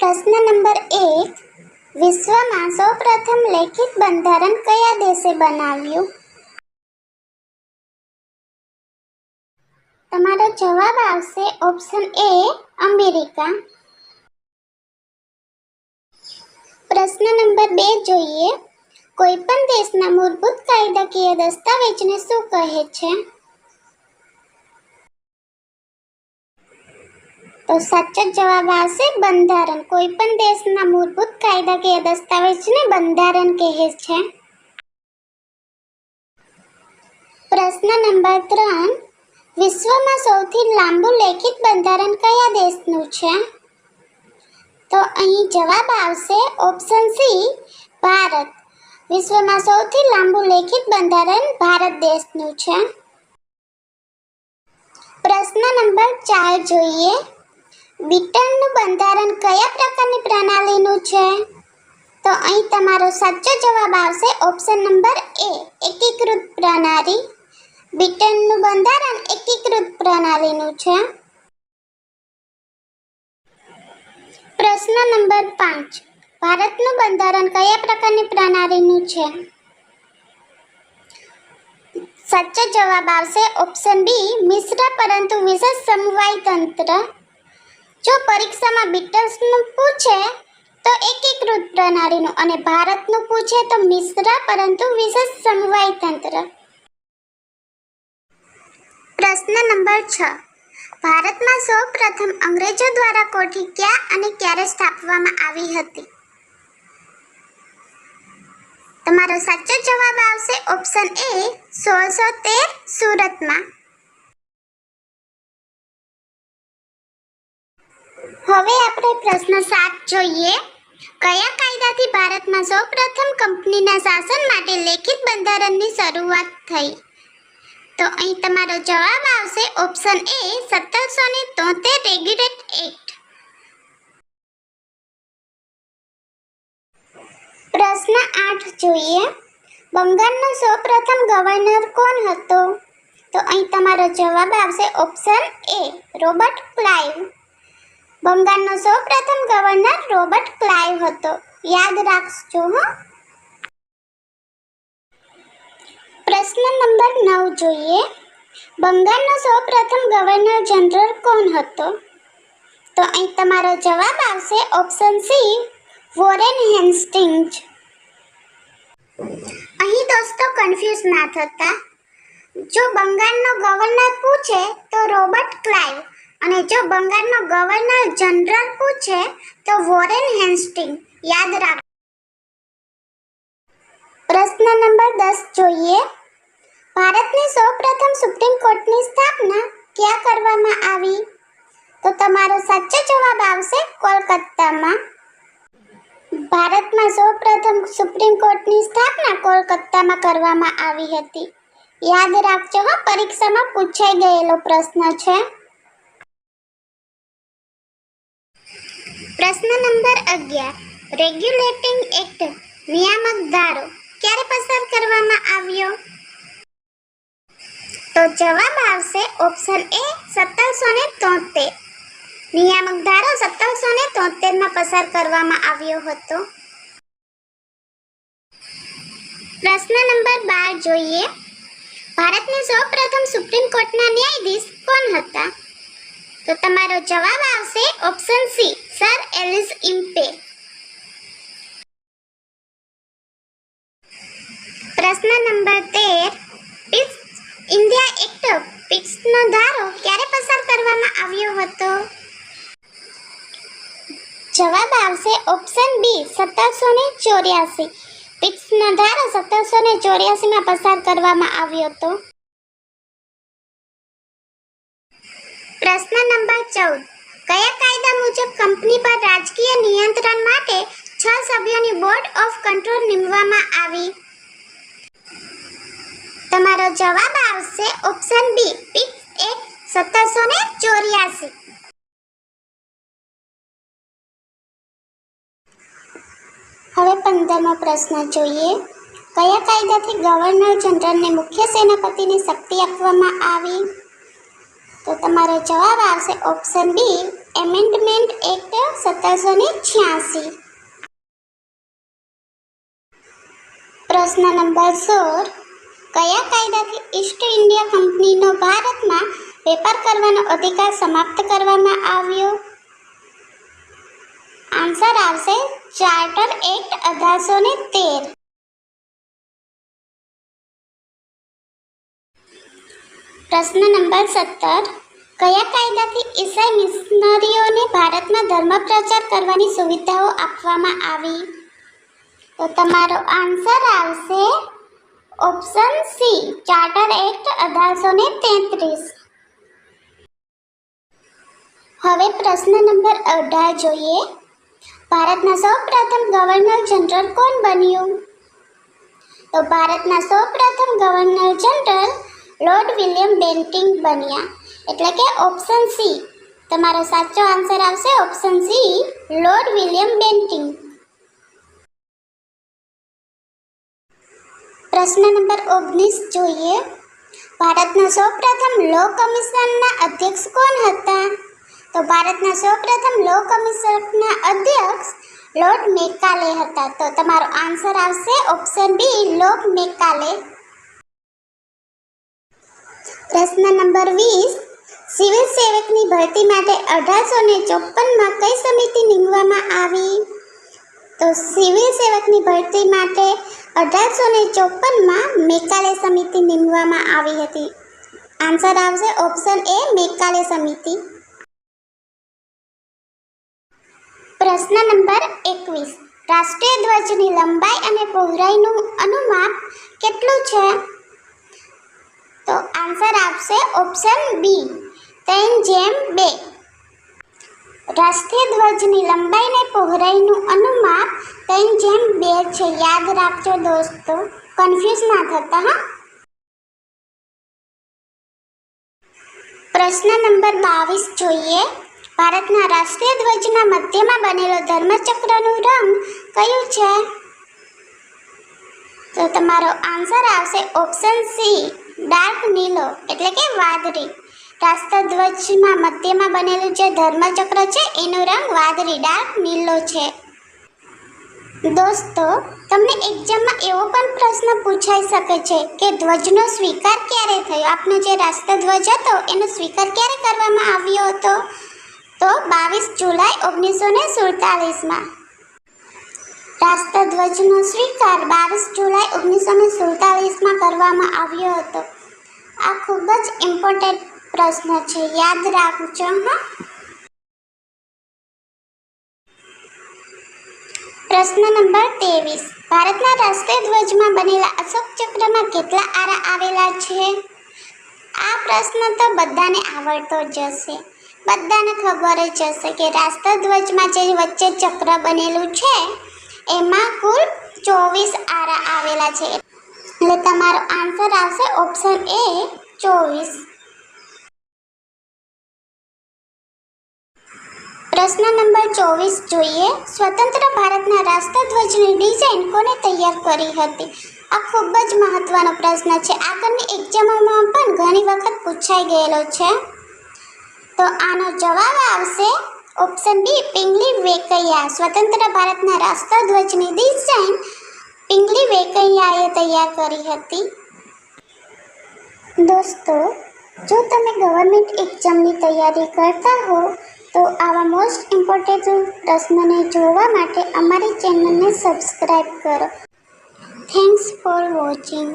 પ્રશ્ન નંબર એક, વિશ્વમાં સૌપ્રથમ લેખિત બંધારણ કયા દેશે બનાવ્યું? તમારો જવાબ આવશે ઓપ્શન એ, અમેરિકા. પ્રશ્ન નંબર બે જોઈએ. કોઈ પણ દેશના મૂળભૂત કાયદાકીય દસ્તાવેજને શું કહે છે? તો સાચો જવાબ આવશે બંધારણ કોઈ પણ દેશના મૂળભૂત કાયદાકીય દસ્તાવેજને બંધારણ કહે છે પ્રશ્ન નંબર ત્રણ વિશ્વમાં સૌથી લાંબુ લેખિત બંધારણ કયા દેશનું છે? તો અહીં જવાબ આવશે ઓપ્શન સી ભારત વિશ્વમાં સૌથી લાંબુ લેખિત બંધારણ ભારત દેશનું છે। પ્રશ્ન નંબર ચાર જોઈએ બ્રિટનનું બંધારણ કયા પ્રકારની પ્રણાલીનું છે? તો અહીં તમારો સાચો જવાબ આવશે ઓપ્શન નંબર એ, એકીકૃત પ્રણાલી. બ્રિટનનું બંધારણ એકીકૃત પ્રણાલીનું છે. પ્રશ્ન નંબર પાંચ, ભારતનું બંધારણ કયા પ્રકારની પ્રણાલીનું છે? સાચો જવાબ આવશે ઓપ્શન બી, મિશ્ર પરંતુ વિશેષ સમવાય તંત્ર. જો પરીક્ષામાં બીટલ્સનું પૂછે, તો એકીકૃત પ્રણાલીનું અને ભારતનું પૂછે, તો મિશ્ર પરંતુ વિશેષ સમવાય તંત્ર. પ્રશ્ન નંબર છ. ભારતમાં સૌ પ્રથમ અંગ્રેજો દ્વારા કોઠી ક્યાં અને ક્યારે સ્થાપવામાં આવી હતી? તમારો સાચો જવાબ આવશે ઓપ્શન એ, સોળસો તેર સુરતમાં. હવે આપણે પ્રશ્ન સાત જોઈએ. કયા કાયદાથી ભારતમાં સૌપ્રથમ કંપનીના શાસન માટે લેખિત બંધારણની શરૂઆત થઈ? તો અહીં તમારો જવાબ આવશે ઓપ્શન એ સત્તરસો ને તોતેર રેગ્યુલેટ એક્ટ. પ્રશ્ન આઠ જોઈએ. બંગાળનો સૌપ્રથમ ગવર્નર કોણ હતો? તો અહીં તમારો જવાબ આવશે ઓપ્શન એ રોબર્ટ ક્લાઇવ. બંગાળનો સૌપ્રથમ ગવર્નર રોબર્ટ ક્લાઇવ હતો. યાદ રાખજો હો. પ્રશ્ન નંબર નવ જોઈએ. બંગાળનો સૌપ્રથમ ગવર્નર જનરલ કોણ હતો? તો અહીં તમારો જવાબ આવશે ઓપ્શન સી, વોરેન હેન્સ્ટિંગ્સ. અહીં દોસ્તો કન્ફ્યુઝ ના થતા. જો બંગાળનો ગવર્નર પૂછે તો રોબર્ટ ક્લાઇવ. અને જો બંગાળનો ગવર્નર જનરલ પૂછે તો વોરેન હેન્સ્ટિંગ, યાદ રાખ. પ્રશ્ન નંબર દસ જોઈએ. ભારતની સૌપ્રથમ સુપ્રીમ કોર્ટની સ્થાપના ક્યાં કરવામાં આવી? તો તમારો સાચો જવાબ આવશે કોલકાતામાં. ભારતમાં સૌપ્રથમ સુપ્રીમ કોર્ટની સ્થાપના કોલકાતામાં કરવામાં આવી હતી. યાદ રાખજો હો, પરીક્ષામાં પૂછાઈ ગયેલો પ્રશ્ન છે. પ્રશ્ન નંબર અગિયાર. રેગ્યુલેટિંગ એક્ટ નિયામક ધારો, ક્યારે પસાર કરવામાં આવ્યો? તો જવાબ આવશે ઓપ્શન એ સત્તરસો ને તોતેર. નિયામક ધારો, સત્તરસો ને તોતેરમાં પસાર કરવામાં આવ્યો હતો. પ્રશ્ન નંબર બાર જોઈએ. ભારતની સૌપ્રથમ સુપ્રીમ કોર્ટના ન્યાયાધીશ કોણ હતા? તો તમારો જવાબ આવશે option C sir Elijah Impey પ્રશ્ન નંબર તેર. પિટ્સ ઇન્ડિયા એક્ટ પિટ્સનો ધારો ક્યારે પસાર કરવામાં આવ્યો હતો? જવાબ આવશે ઓપ્શન બી સત્તરસો ને ચોર્યાસી. પિટ્સનો ધારો સત્તરસો ને ચોર્યાસીમાં પસાર કરવામાં આવ્યો હતો. પ્રશ્ન નંબર ચૌદ. કાયદા મુજબ કંપની પર રાજકીય નિયંત્રણ માટે છ સભ્યોની બોર્ડ ઓફ કંટ્રોલ નીમવામાં આવી. તમારો જવાબ આવશે ઓપ્શન બી પિક્સ એક સત્તરસો ને ચોર્યાસી. હવે પંદરમો પ્રશ્ન જોઈએ. કયા કાયદાથી ગવર્નર જનરલને મુખ્ય સેનાપતિની શક્તિ આપવામાં આવી? તો તમારો જવાબ આવશે ઓપ્શન બી એમેન્ડમેન્ટ એક્ટ સત્તરસો ને છ્યાસી. પ્રશ્ન નંબર સોળ. કયા કાયદાથી ઈસ્ટ ઇન્ડિયા કંપનીનો ભારતમાં વેપાર કરવાનો અધિકાર સમાપ્ત કરવામાં આવ્યો? આન્સર આવશે ચાર્ટર એક્ટ અઢારસો ને તેર. પ્રશ્ન નંબર સત્તર. કયા કાયદાથી ઈસાઈ મિશનરીઓને ભારતમાં ધર્મ પ્રચાર કરવાની સુવિધાઓ આપવામાં આવી? તો તમારો આન્સર આવશે ઓપ્શન સી, ચાર્ટર એક્ટ અઢારસો ને તેત્રીસ. હવે પ્રશ્ન નંબર અઢાર જોઈએ. ભારતના સૌ પ્રથમ ગવર્નર જનરલ કોણ બન્યું? તો ભારતના સૌ પ્રથમ governor general lord William Bentinck બન્યા. એટલે કે ઓપ્શન સી તમારો સાચો આન્સર આવશે option C lord William Bentinck પ્રશ્ન નંબર ઓગણીસ જોઈએ. ભારતના સૌપ્રથમ લો કમિશનના અધ્યક્ષ કોણ હતા? તો ભારતના સૌપ્રથમ લો કમિશનના અધ્યક્ષ લોર્ડ મેકાલે હતા. તો તમારો આન્સર આવશે ઓપ્શન બી લોર્ડ મેકાલે પ્રશ્ન નંબર વીસ. સિવિલ સેવકની ભરતી માટે અઢારસો ને ચોપનમાં કઈ સમિતિ નીમવામાં આવી? તો સિવિલ સેવકની ભરતી માટે અઢારસો ને ચોપનમાં મેકાલે સમિતિ નીમવામાં આવી હતી. આન્સર આવશે ઓપ્શન એ મેકાલે સમિતિ. પ્રશ્ન નંબર એકવીસ. રાષ્ટ્રીય ધ્વજની લંબાઈ અને પહોળાઈનું અનુમાપ કેટલું છે? તો આન્સર આવશે ઓપ્શન બી. ત્રણ જેમ બે. રાષ્ટ્રીય ધ્વજની લંબાઈ ને પહોળાઈનું અનુમાપ ત્રણ જેમ બે છે. યાદ રાખજો દોસ્તો. કન્ફ્યુઝ ના થતા, હા? પ્રશ્ન નંબર બાવીસ જોઈએ. ભારતના રાષ્ટ્રીય ધ્વજના મધ્યમાં બનેલો ધર્મચક્રનું રંગ કયું છે? તો તમારો આન્સર આવશે ઓપ્શન સી ડાર્ક નીલો, એટલે કે વાદળી. રાષ્ટ્રધ્વજમાં મધ્યમાં બનેલું જે ધર્મચક્ર છે, એનો રંગ વાદળી, ડાર્ક, નીલો છે. દોસ્તો, તમને એક્ઝામમાં એવો પણ પ્રશ્ન પૂછાઈ શકે છે કે ધ્વજનો સ્વીકાર ક્યારે થયો? આપનો જે રાષ્ટ્રધ્વજ હતો, એનો સ્વીકાર ક્યારે કરવામાં આવ્યો હતો? તો બાવીસ જુલાઈ ઓગણીસો ને સુડતાલીસમાં. રાષ્ટ્રધ્વજનો સ્વીકાર બાવીસ જુલાઈ ઓગણીસો ને સુડતાલીસમાં કરવામાં આવ્યો હતો. આ ખૂબ જ ઇમ્પોર્ટન્ટ પ્રશ્ન છે, યાદ રાખજો, હા. પ્રશ્ન નંબર ત્રેવીસ. ભારતના રાષ્ટ્રીય ધ્વજમાં બનેલા અશોક ચક્રમાં કેટલા આરા આવેલા છે? આ પ્રશ્ન તો બધાને આવડતો જ હશે. બધાને ખબર જ હશે કે રાષ્ટ્રધ્વજમાં જે વચ્ચે ચક્ર બનેલું છે, એમાં કુલ ચોવીસ આરા આવેલા છે. એટલે તમારો આન્સર આવશે ઓપ્શન એ ચોવીસ. પ્રશ્ન નંબર ચોવીસ જોઈએ. સ્વતંત્ર ભારતના રાષ્ટ્રધ્વજની ડિઝાઇન કોને તૈયાર કરી હતી? આ ખૂબ જ મહત્વનો પ્રશ્ન છે. આગળની એક્ઝામોમાં પણ ઘણી વખત પૂછાઈ ગયેલો છે. તો આનો જવાબ આવશે ઓપ્શન બી, પિંગલી વેકૈયા. સ્વતંત્ર ભારતના રાષ્ટ્રધ્વજની ડિઝાઇન પિંગલી વેકૈયાએ તૈયાર કરી હતી. દોસ્તો, જો તમે ગવર્મેન્ટ એક્ઝામની તૈયારી કરતા હો તો આવા મોસ્ટ ઇમ્પોર્ટન્ટ પ્રશ્નને જોવા માટે અમારી ચેનલને સબસ્ક્રાઈબ કરો. Thanks for watching